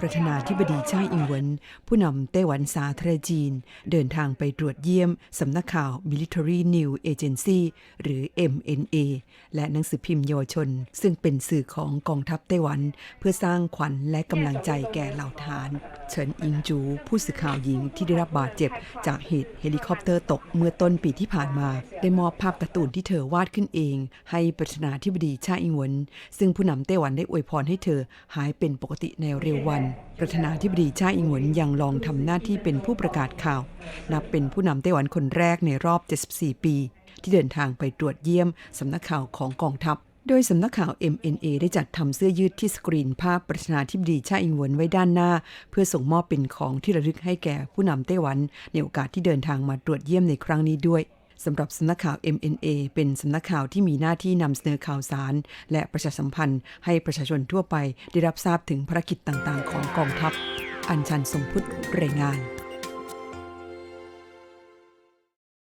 ประธานาธิบดีช่าอิงเวินผู้นำไต้หวันสาธารณจีน เดินทางไปตรวจเยี่ยมสำนักข่าว Military News Agency หรือ MNA และหนังสือพิมพ์เยาวชน ซึ่งเป็นสื่อของกองทัพไต้หวัน เพื่อสร้างขวัญและกำลังใจแก่เหล่าทหาร เฉินอิงจู ผู้สื่อข่าวหญิงที่ได้รับบาดเจ็บ จากเหตุเฮลิคอปเตอร์ตกเมื่อต้นปีที่ผ่านมา ได้มอบภาพการ์ตูนที่เธอวาดขึ้นเอง ให้ประธานาธิบดีชาอิงเหวินซึ่งผู้นำไต้หวันได้อวยพรให้เธอหายเป็นปกติในเร็ววันประธานาธิบดีชาอิงเหวินยังลองทำหน้าที่เป็นผู้ประกาศข่าว นับเป็นผู้นำไต้หวันคนแรกในรอบ 74 ปี ที่เดินทางไปตรวจเยี่ยมสำนักข่าวของกองทัพ โดยสำนักข่าว MNA ได้จัดทำเสื้อยืดที่สกรีนภาพประธานาธิบดีชาอิงเหวินไว้ด้านหน้า เพื่อส่งมอบเป็นของที่ระลึกให้แก่ผู้นำไต้หวัน ในโอกาสที่เดินทางมาตรวจเยี่ยมในครั้งนี้ด้วยสำหรับสำนักข่าว MNA เป็นสำนักข่าวที่มีหน้าที่นำเสนอข่าวสาร และประชาสัมพันธ์ ให้ประชาชนทั่วไปได้รับทราบถึงภารกิจต่างๆ ของกองทัพ อัญชันทรงพุทธรายงาน